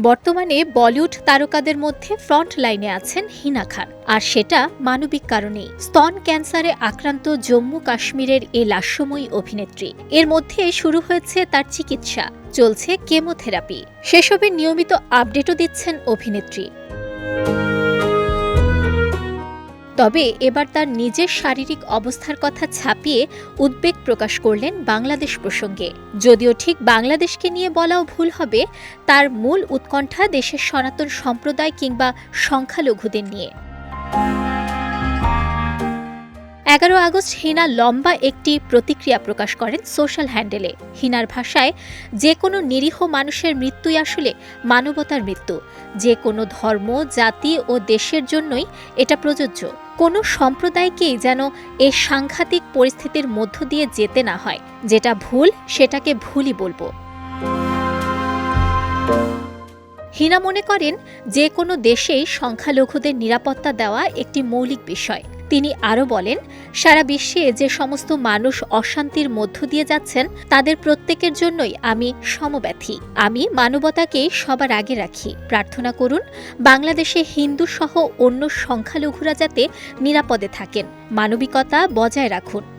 বর্তমানে বলিউড তারকাদের মধ্যে ফ্রন্ট লাইনে আছেন হিনা খান। আর সেটা মানবিক কারণেই। স্তন ক্যান্সারে আক্রান্ত জম্মু কাশ্মীরের এ লাস্যময়ী অভিনেত্রী। এর মধ্যে শুরু হয়েছে তার চিকিৎসা। চলছে কেমোথেরাপি। সেসবের নিয়মিত আপডেটও দিচ্ছেন অভিনেত্রী। তবে এবার তার নিজের শারীরিক অবস্থার কথা ছাপিয়ে উদ্বেগ প্রকাশ করলেন বাংলাদেশ প্রসঙ্গে। যদিও ঠিক বাংলাদেশকে নিয়ে বলাও ভুল হবে, তার মূল উৎকণ্ঠা দেশের সনাতন সম্প্রদায় কিংবা সংখ্যালঘুদের নিয়ে। এগারো আগস্ট হিনা লম্বা একটি প্রতিক্রিয়া প্রকাশ করেন সোশ্যাল হ্যান্ডেলে। হিনার ভাষায়, যে কোনো নিরীহ মানুষের মৃত্যুই আসলে মানবতার মৃত্যু। যে কোনো ধর্ম, জাতি ও দেশের জন্যই এটা প্রযোজ্য। কোনো সম্প্রদায়কেই যেন এ সাংঘাতিক পরিস্থিতির মধ্য দিয়ে যেতে না হয়। যেটা ভুল, সেটাকে ভুলই বলব। হিনা মনে করেন, যে কোনো দেশেই সংখ্যালঘুদের নিরাপত্তা দেওয়া একটি মৌলিক বিষয়। তিনি আরও বলেন, সারা বিশ্বে যে সমস্ত মানুষ অশান্তির মধ্য দিয়ে যাচ্ছেন, তাদের প্রত্যেকের জন্যই আমি সমব্যথী। আমি মানবতাকে সবার আগে রাখি। প্রার্থনা করুন, বাংলাদেশে হিন্দু সহ অন্য সংখ্যালঘুরা যাতে নিরাপদে থাকেন। মানবিকতা বজায় রাখুন।